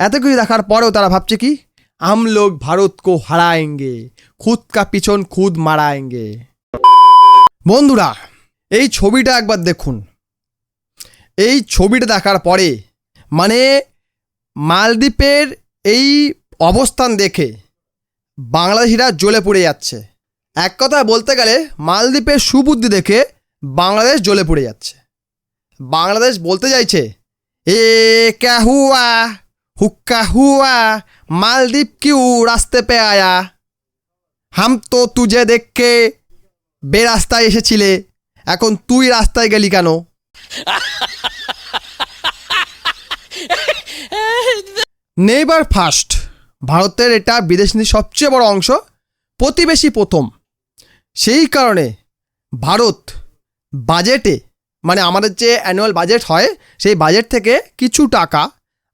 এত কিছু দেখার পরেও তারা ভাবছে কি? আম লোক ভারত কো হারায়েঙ্গে, খুদ কা পিছন খুদ মারায়েঙ্গে। বন্ধুরা, এই ছবিটা একবার দেখুন। এই ছবিটা দেখার পরে মানে মালদ্বীপের এই অবস্থান দেখে বাংলাদেশিরা জ্বলে পড়ে যাচ্ছে। এক কথা বলতে গেলে, মালদ্বীপের সুবুদ্ধি দেখে বাংলাদেশ জ্বলে পড়ে যাচ্ছে। বাংলাদেশ বলতে চাইছে, এ ক্যা হুক্কা হুয়া মালদ্বীপ কিউ রাস্তে পে আয়া হাম তো তুঝে দেখকে বে রাস্তায় এসেছিলে, এখন তুই রাস্তায় গেলি কেন? নেইবার ফার্স্ট, ভারতের এটা বিদেশ নীতির সবচেয়ে বড় অংশ, প্রতিবেশী প্রথম। সেই কারণে ভারত বাজেটে মানে আমাদের যে অ্যানুয়াল বাজেট হয়, সেই বাজেট থেকে কিছু টাকা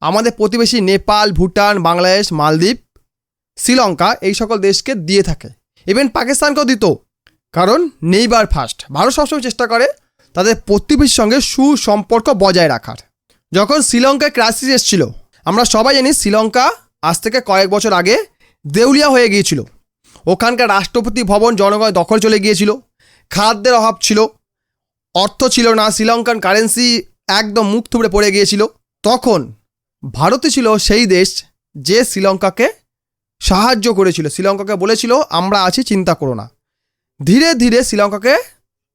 আমাদের প্রতিবেশী নেপাল, ভুটান, বাংলাদেশ, মালদ্বীপ, শ্রীলঙ্কা এই সকল দেশকে দিয়ে থাকে। ইভেন পাকিস্তানকেও দিত। কারণ নেইবার ফার্স্ট ভারত সবসময় চেষ্টা করে তাদের প্রতিবেশীর সঙ্গে সুসম্পর্ক বজায় রাখার। যখন শ্রীলঙ্কায় ক্রাইসিস এসেছিল, আমরা সবাই জানি শ্রীলঙ্কা আজ থেকে কয়েক বছর আগে দেউলিয়া হয়ে গিয়েছিল। ওখানকার রাষ্ট্রপতি ভবন জনগণ দখল চলে গিয়েছিল। খাদ্যের অভাব ছিল। অর্থ ছিল না। শ্রীলঙ্কান কারেন্সি একদম মুখ থুবড়ে পড়ে গিয়েছিল। তখন ভারতই ছিল সেই দেশ যে শ্রীলঙ্কাকে সাহায্য করেছিল। শ্রীলঙ্কাকে বলেছিল, আমরা আছি, চিন্তা করো না। ধীরে ধীরে শ্রীলঙ্কাকে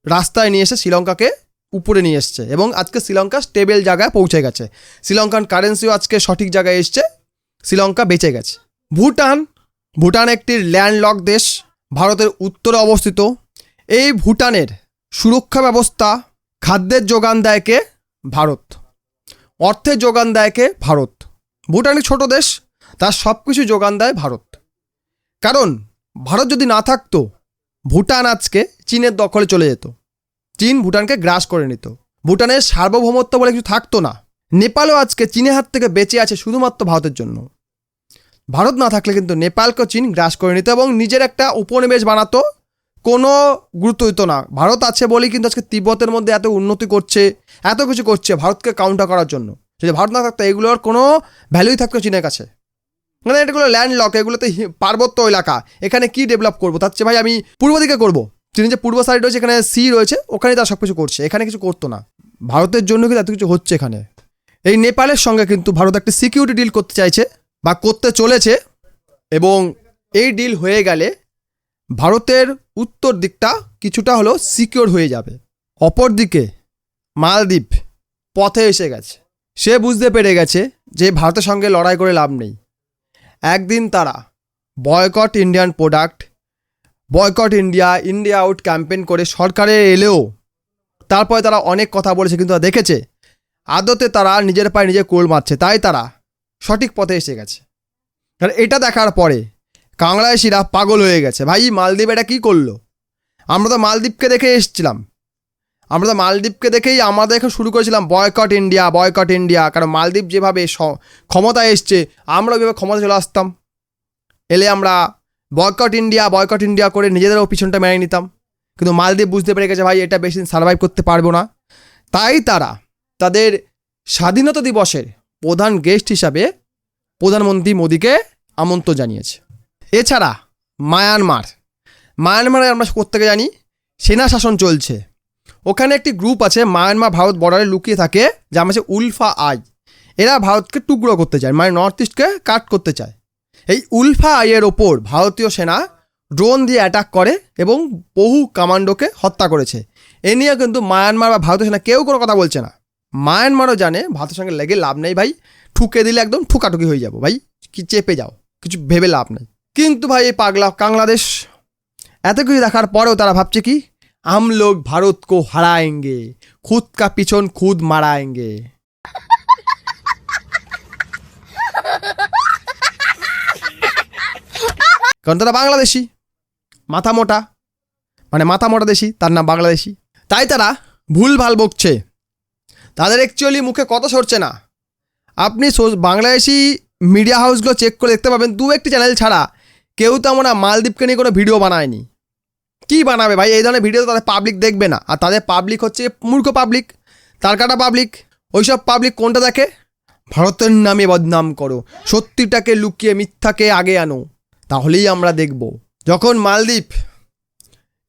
রাস্তায় নিয়ে এসে শ্রীলঙ্কাকে উপরে নিয়ে এসছে এবং আজকে শ্রীলঙ্কা স্টেবল জায়গায় পৌঁছে গেছে। শ্রীলঙ্কান কারেন্সিও আজকে সঠিক জায়গায় এসছে, শ্রীলঙ্কা বেঁচে গেছে। ভুটান ভুটান একটি ল্যান্ডলক দেশ, ভারতের উত্তরে অবস্থিত। এই ভুটানের সুরক্ষা ব্যবস্থা, খাদ্যের যোগান দেয় কে ভারত। অর্থের যোগান দেয় কে? ভারত। ভুটানই ছোট দেশ, তার সব কিছু যোগান দেয় ভারত। কারণ, ভারত যদি না থাকতো, ভুটান আজকে চীনের দখলে চলে যেত। চীন ভুটানকে গ্রাস করে নিত। ভুটানের সার্বভৌমত্ব বলে কিছু থাকতো না। নেপালও আজকে চীনের হাত থেকে বেঁচে আছে শুধুমাত্র ভারতের জন্য। ভারত না থাকলে কিন্তু নেপালকেও চীন গ্রাস করে নিত এবং নিজের একটা উপনিবেশ বানাতো কোনো গুরুত্ব দিত না। ভারত আছে বলেই কিন্তু আজকে তিব্বতের মধ্যে এত উন্নতি করছে, এত কিছু করছে ভারতকে কাউন্টার করার জন্য। যদি ভারত না থাকতো, এগুলোর কোনো ভ্যালুই থাকতো চীনের কাছে। মানে এটাগুলো ল্যান্ড লক এগুলোতে পার্বত্য এলাকা। এখানে কি ডেভেলপ করব? তার চেয়ে ভাই আমি পূর্ব দিকে করব। চীন যে পূর্ব সাইড রয়েছে, এখানে সি রয়েছে ওখানে তারা সব কিছু করছে। এখানে কিছু করতো না। ভারতের জন্য কিন্তু এত কিছু হচ্ছে এখানে। এই নেপালের সঙ্গে কিন্তু ভারত একটা সিকিউরিটি ডিল করতে চাইছে বা করতে চলেছে এবং এই ডিল হয়ে গেলে ভারতের উত্তর দিকটা কিছুটা হলেও সিকিওর হয়ে যাবে। অপরদিকে মালদ্বীপ পথে এসে গেছে। সে বুঝতে পেরে গেছে যে ভারতের সঙ্গে লড়াই করে লাভ নেই। একদিন তারা boycott Indian product boycott India India out campaign করে সরকারে এলেও তারপরে তারা অনেক কথা বলেছে কিন্তু তারা দেখেছে আদতে তারা নিজের পায়ে নিজে কোল মারছে, তাই তারা সঠিক পথে এসে গেছে। আর এটা দেখার পরে বাংলাদেশিরা পাগল হয়ে গেছে। ভাই, মালদ্বীপ এটা কী করল? আমরা তো মালদ্বীপকে দেখে এসেছিলাম। আমরা তো মালদ্বীপকে দেখেই আমাদের এখন শুরু করেছিলাম বয়কট ইন্ডিয়া বয়কট ইন্ডিয়া কারণ মালদ্বীপ যেভাবে ক্ষমতায় এসছে আমরা ওইভাবে ক্ষমতা চলে আসতাম। এলে আমরা বয়কট ইন্ডিয়া বয়কট ইন্ডিয়া করে নিজেদেরও পিছনটা মেনে নিতাম। কিন্তু মালদ্বীপ বুঝতে পেরে গেছে, ভাই, এটা বেশি দিন সার্ভাইভ করতে পারব না। তাই তারা তাদের স্বাধীনতা দিবসের প্রধান গেস্ট হিসাবে প্রধানমন্ত্রী মোদীকে আমন্ত্রণ জানিয়েছে। এছাড়া মায়ানমার। মায়ানমারে আমরা প্রত্যেকে জানি? সেনা শাসন চলছে। ওখানে একটি গ্রুপ আছে, মায়ানমার ভারত বর্ডারে লুকিয়ে থাকে যা আছে উলফা আই। এরা ভারতকে টুকরো করতে চায় মানে নর্থ ইস্টকে কাট করতে চায়। এই উলফা আইয়ের ওপর ভারতীয় সেনা ড্রোন দিয়ে অ্যাটাক করে এবং বহু কমান্ডোকে হত্যা করেছে। এ নিয়ে কিন্তু মায়ানমার বা ভারতীয় সেনা কেউ কোনো কথা বলছে না। মায়ানমারও জানে, ভারতের সঙ্গে লেগে লাভ নেই ভাই। ঠুকে দিলে একদম ঠুকাঠুকি হয়ে যাব ভাই। কি চেপে যাও, কিছু ভেবে লাভ নেই। কিন্তু ভাই এই পাগলা বাংলাদেশ এত কিছু দেখার পরেও তারা ভাবছে কি? আম লোক ভারত কো হারায়েঙ্গে, খুদ কা পিছন খুদ মারায়েঙ্গে। কারণ তারা বাংলাদেশি, মাথা মোটা মানে মাথা মোটা দেশি, তার নাম বাংলাদেশি। তাই তারা ভুল ভালো বকছে। তাদের অ্যাকচুয়ালি মুখে কত সরছে না। আপনি বাংলাদেশি মিডিয়া হাউসগুলো চেক করে দেখতে পাবেন, দু একটি চ্যানেল ছাড়া। কেউ তো আমরা মালদ্বীপকে নিয়ে কোনো ভিডিও বানায়নি। কি বানাবে ভাই? এই ধরনের ভিডিও তাদের পাবলিক দেখবে না। আর তাদের পাবলিক হচ্ছে মূর্খ পাবলিক তার কাটা পাবলিক ওইসব পাবলিক কোনটা দেখে? ভারতের নামে বদনাম করো, সত্যিটাকে লুকিয়ে মিথ্যাকে আগে আনো, তাহলেই আমরা দেখব। যখন মালদ্বীপ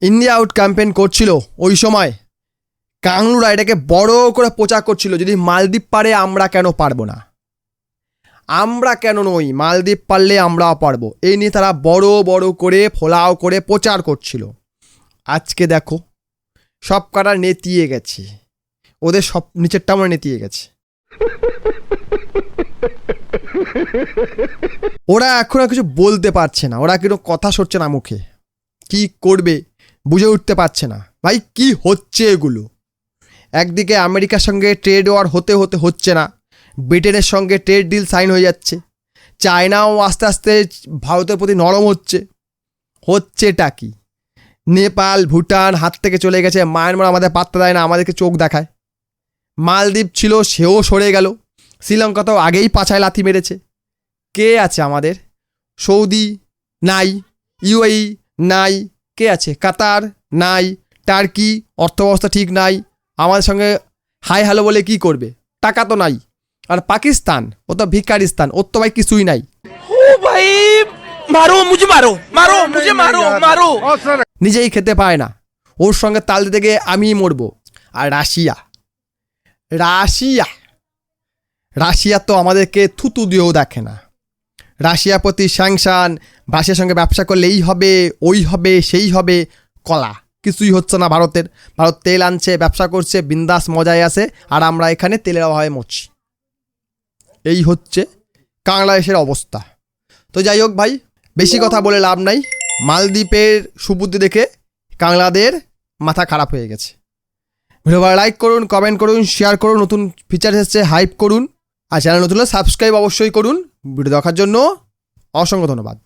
ইন্ডিয়া আউট ক্যাম্পেন করছিল, ওই সময় কাংলুরা এটাকে বড় করে প্রচার করছিল, যদি মালদ্বীপ পারে, আমরা কেন পারব না? আমরা কেন নই? মালদ্বীপ পারলে আমরাও পারব। এই নিয়ে তারা বড় বড় করে, ফোলাও করে প্রচার করছিল। আজকে দেখো সব কাটা নেতিয়ে গেছে। ওদের সব নিচেরটা আমরা নেতিয়ে গেছে। ওরা এখন আর কিছু বলতে পারছে না। ওরা কিন্তু কথা সরছে না মুখে। কি করবে বুঝে উঠতে পারছে না। ভাই, কি হচ্ছে এগুলো? একদিকে আমেরিকার সঙ্গে ট্রেড ওয়ার হতে হতে হচ্ছে না। ব্রিটেনের সঙ্গে ট্রেড ডিল সাইন হয়ে যাচ্ছে। চায়নাও আস্তে আস্তে ভারতের প্রতি নরম হচ্ছে। হচ্ছেটা কি? নেপাল, ভুটান হাত থেকে চলে গেছে। মায়ানমার আমাদের পাত্তা দেয় না, আমাদেরকে চোখ দেখায়। মালদ্বীপ ছিল, সেও সরে গেল। শ্রীলঙ্কা তো আগেই পাছায় লাথি মেরেছে। কে আছে আমাদের? সৌদি? নাই। ইউএই? নাই। কে আছে? কাতার? নাই। টার্কি? অর্থব্যবস্থা ঠিক নাই। আমাদের সঙ্গে হাই হ্যালো বলে কি করবে? টাকা তো নাই। আর পাকিস্তান ও তো ভিকারিস্তান ওর তো ভাই কিছুই নাই। নিজেই খেতে পায় না। ওর সঙ্গে তাল দিতে গিয়ে আমিই মরবো। আর রাশিয়া রাশিয়া রাশিয়া তো আমাদেরকে থুতু দিয়েও দেখে না। রাশিয়া প্রতি স্যাংশান বাসের সঙ্গে ব্যবসা করলে এই হবে ওই হবে সেই হবে কলা। কিছুই হচ্ছে না ভারতের। ভারত তেল আনছে ব্যবসা করছে বিন্দাস মজায় আছে আর আমরা এখানে তেলের অভাবে মরছি। এই হচ্ছে বাংলাদেশের অবস্থা। তো যাই হোক ভাই, বেশি কথা বলে লাভ নাই। মালদ্বীপের সুবুদ্ধি দেখে কাংলাদের মাথা খারাপ হয়ে গেছে। ভিডিও লাইক করুন কমেন্ট করুন শেয়ার করুন, নতুন ফিচার এসেছে হাইপ করুন। আর চ্যানেল নতুন সাবস্ক্রাইব অবশ্যই করুন। ভিডিও দেখার জন্য অসংখ্য ধন্যবাদ।